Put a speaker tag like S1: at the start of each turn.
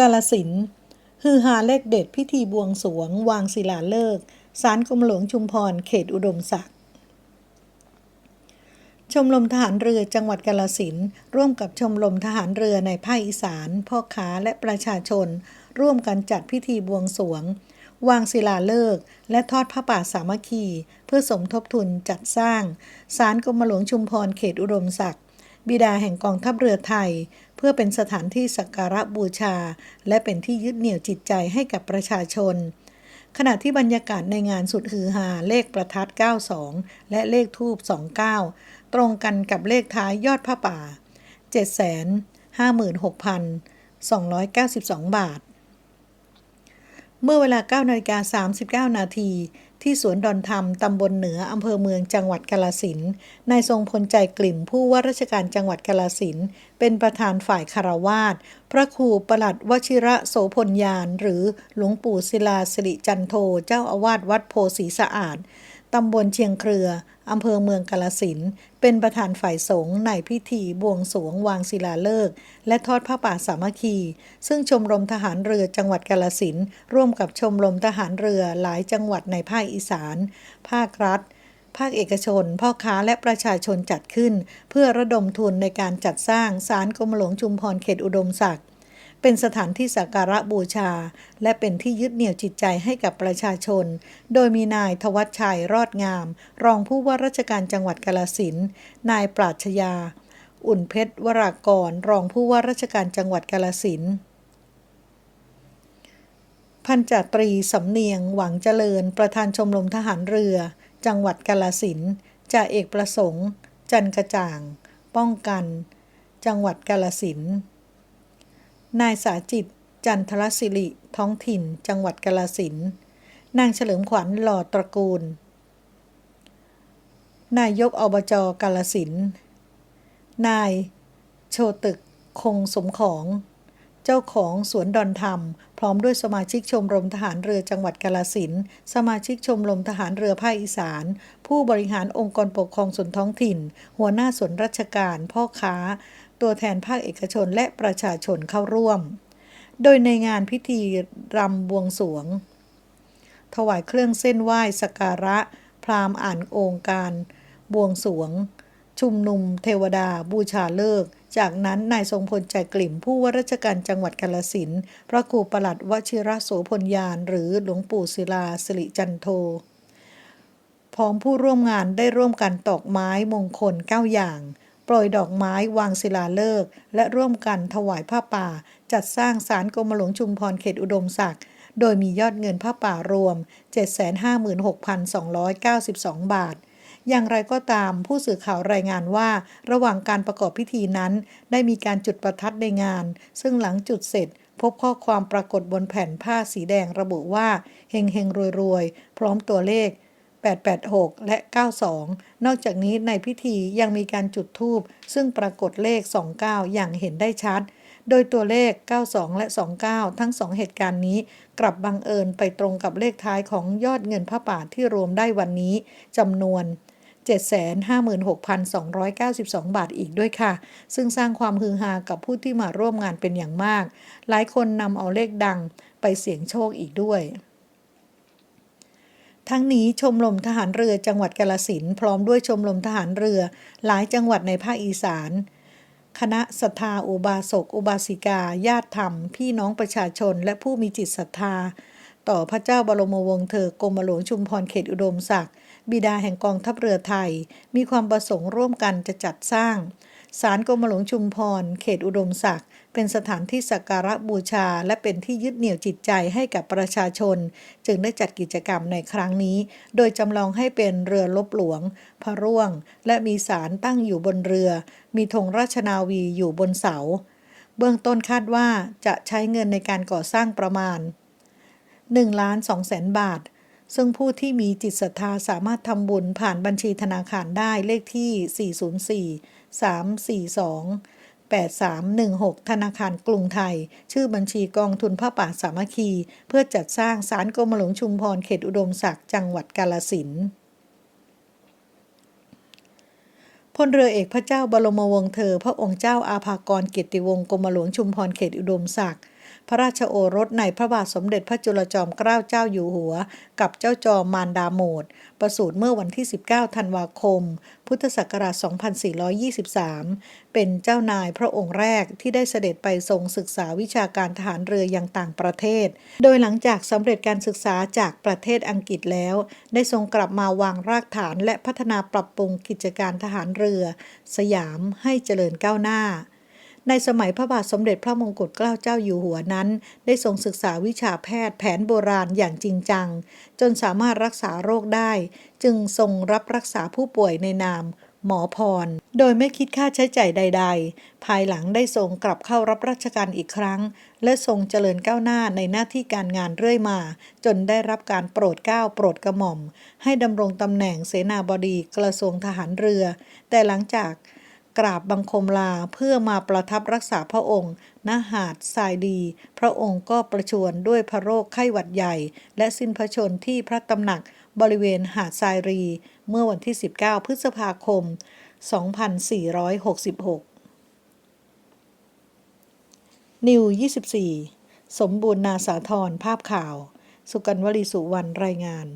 S1: กาลสินฮือฮาเลขเด็ดพิธีบวงสวง วางศิลาฤกษ์ศาลกรมหลวงชุมพร เขตอุดมศักดิ์ชมรมทหารเรือจังหวัดกาลสินร่วมกับชมรมทหารเรือในภาคอีสาน พ่อค้าและประชาชน ร่วมกันจัดพิธีบวงสวง วางศิลาฤกษ์และทอดพระป่าสามัคคี เพื่อสมทบทุนจัดสร้างศาลกรมหลวงชุมพรเขตอุดมศักดิ์บิดาแห่งกองทัพเรือไทย เพื่อเป็นสถานที่สักการะบูชา และเป็นที่ยึดเหนี่ยวจิตใจให้กับประชาชน ขณะที่บรรยากาศในงานสุดฮือฮาเลขประทัด 92 และเลขทูบ29 ตรงกันกับเลขท้ายยอดผ้าป่า 756,292 บาท เมื่อเวลา9นาฬิกา39 นาที ที่สวนดอนธรรม ตำบลเหนือ อำเภอเมืองจังหวัดกาลสินนายทรงพลใจกลิ่มผู้ว่าราชการจังหวัดกาลสินเป็นประธานฝ่ายคารวาสพระครูประหลัดวชิระโสพลยาน หรือหลวงปู่ศิลาสิริจันโท เจ้าอาวาสวัดโพสีสะอาด ตำบลเชียงเครือ อำเภอเมืองกาลสิน เป็นประธานฝ่ายสงฆ์ในพิธีบวงสวงวางศิลาฤกษ์และทอดผ้าป่าสามัคคี ซึ่งชมรมทหารเรือจังหวัดกาลสิน ร่วมกับชมรมทหารเรือหลายจังหวัดในภาคอีสาน ภาครัฐ ภาคเอกชน พ่อค้าและประชาชนจัดขึ้น เพื่อระดมทุนในการจัดสร้างศาลกรมหลวงชุมพรเขตอุดมศักดิ์ เป็นสถานที่สักการะบูชา และเป็นที่ยึดเหนี่ยวจิตใจให้กับประชาชน โดยมีนายทวัชชัยรอดงาม รองผู้ว่าราชการจังหวัดกาลสินนายปราชญา อุ่นเพชรวรากร รองผู้ว่าราชการจังหวัดกาลสินพันจ่าตรีสำเนียงหวังเจริญ ประธานชมรมทหารเรือ จังหวัดกาลสินจ่าเอกประสงค์ จันกระจ่าง ป้องกัน จังหวัดกาลสิน นายสาจิต จันทรศิริท้องถิ่น จังหวัดกาลสินนางเฉลิมขวัญหล่อตระกูล นายกอบจกาลสินนาย โชตึก คงสมของ เจ้าของสวนดอนธรรม พร้อมด้วยสมาชิกชมรมทหารเรือจังหวัดกาลสินสมาชิกชมรมทหารเรือภาคอีสาน ผู้บริหารองค์กรปกครองส่วนท้องถิ่น หัวหน้าส่วนราชการ พ่อค้า ตัวแทนภาคเอกชนและประชาชนเข้าร่วม โดยในงานพิธีรำบวงสวง ถวายเครื่องเส้นไหว้สการะ พราหมณ์อ่านองค์การ บวงสวง ชุมนุม เทวดา บูชาเลิก จากนั้นนายทรงพลใจกลิ่มผู้ว่าราชการจังหวัดกาลสินพระครูประหลัดวชิระโสพลยานหรือหลวงปู่ศิลาสิริจันโทพร้อมผู้ร่วมงานได้ร่วมกันตอกไม้มงคล 9 อย่าง โปรยดอกไม้วางศิลาฤกษ์และร่วมกันถวายผ้าป่า จัดสร้างศาลกรมหลวงชุมพรเขตอุดมศักดิ์โดยมียอดเงินผ้าป่ารวม 756,292 บาท อย่างไรก็ตามผู้สื่อข่าวรายงานว่า ระหว่างการประกอบพิธีนั้น ได้มีการจุดประทัดในงาน ซึ่งหลังจุดเสร็จ พบข้อความปรากฏบนแผ่นผ้าสีแดงระบุว่าเฮงเฮงรวยรวยพร้อมตัวเลข 886 และ 92 นอกจากนี้ในพิธียังมีการจุดธูปซึ่งปรากฏเลข 29 อย่างเห็นได้ชัด โดยตัวเลข 92 และ 29 ทั้งสองเหตุการณ์นี้ กลับบังเอิญไปตรงกับเลขท้ายของยอดเงินพระป่าที่รวมได้วันนี้จำนวน756,292 บาทอีกด้วยค่ะ ซึ่งสร้างความฮือฮากับผู้ที่มาร่วมงานเป็นอย่างมาก หลายคนนำเอาเลขดังไปเสี่ยงโชคอีกด้วย ทั้งนี้ชมรมทหารเรือจังหวัดกาลสินพร้อมด้วยชมรมทหารเรือ หลายจังหวัดในภาคอีสาน คณะศรัทธาอุบาสก อุบาสิกา ญาติธรรม พี่น้องประชาชน และผู้มีจิตศรัทธา ต่อพระเจ้าบรมวงศ์เธอกรมหลวงชุมพรเขตอุดมศักดิ์บิดาแห่งกองทัพเรือไทย มีความประสงค์ร่วมกันจะจัดสร้าง ศาลกรมหลวงชุมพร เขตอุดมศักดิ์เป็นสถานที่สักการะบูชา และเป็นที่ยึดเหนี่ยวจิตใจให้กับประชาชน จึงได้จัดกิจกรรมในครั้งนี้ โดยจำลองให้เป็นเรือลบหลวง พระร่วง และมีศาลตั้งอยู่บนเรือ มีธงราชนาวีอยู่บนเสา เบื้องต้นคาดว่าจะใช้เงินในการก่อสร้างประมาณ1ล้าน2แสนบาท ซึ่งผู้ที่มีจิตศรัทธาสามารถทำบุญผ่านบัญชีธนาคารได้เลขที่ 404 342 8316 ธนาคารกรุงไทย ชื่อบัญชีกองทุนผ้าป่าสามัคคี เพื่อจัดสร้างศาลกรมหลวงชุมพรเขตอุดมศักดิ์จังหวัดกาลสินพลเรือเอกพระเจ้าบรมวงศ์เธอ พระองค์เจ้าอาภากรเกียรติวงศ์กรมหลวงชุมพรเขตอุดมศักดิ์ พระราชโอรสในพระบาทสมเด็จพระจุลจอมเกล้าเจ้าอยู่หัว กับเจ้าจอมมารดาโมดประสูติเมื่อวันที่ 19 ธันวาคม พุทธศักราช 2423 เป็นเจ้านายพระองค์แรกที่ได้เสด็จไปทรงศึกษาวิชาการทหารเรือยังต่างประเทศ โดยหลังจากสำเร็จการศึกษาจากประเทศอังกฤษแล้ว ได้ทรงกลับมาวางรากฐานและพัฒนาปรับปรุงกิจการทหารเรือ สยามให้เจริญก้าวหน้า ในสมัยพระบาทสมเด็จพระมงกุฎเกล้าเจ้าอยู่หัวนั้น ได้ทรงศึกษาวิชาแพทย์แผนโบราณอย่างจริงจัง จนสามารถรักษาโรคได้ จึงทรงรับรักษาผู้ป่วยในนามหมอพร โดยไม่คิดค่าใช้จ่ายใด ๆ ภายหลังได้ทรงกลับเข้ารับราชการอีกครั้ง และทรงเจริญก้าวหน้าในหน้าที่การงานเรื่อยมา จนได้รับการโปรดเกล้าโปรดกระหม่อม ให้ดำรงตำแหน่งเสนาบดีกระทรวงทหารเรือ แต่หลังจาก กราบบังคมลาเพื่อมาประทับรักษาพระองค์ณหาดทรายดี พระองค์ก็ประชวรด้วยพระโรคไข้หวัดใหญ่ และสิ้นพระชนที่พระตำหนักบริเวณหาดทรายรี เมื่อวันที่ 19 พฤษภาคม 2466นิว 24 สมบูรณ์นาสาธรภาพข่าว สุกันวลีสุวรรณรายงาน